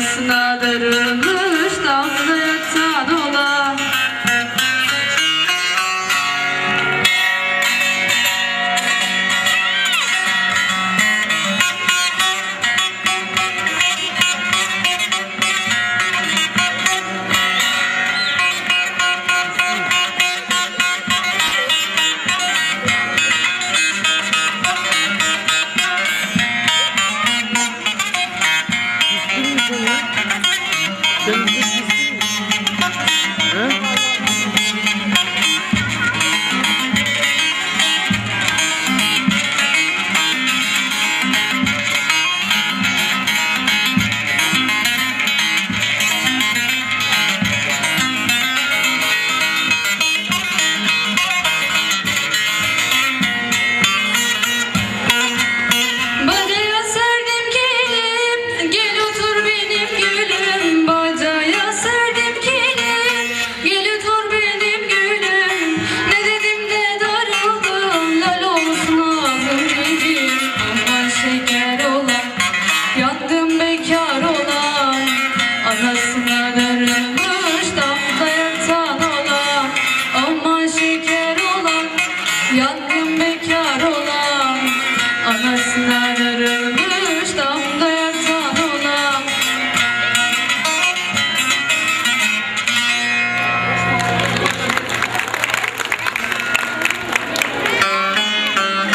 sınadırımız Kendisi Bekar olan anasını ararım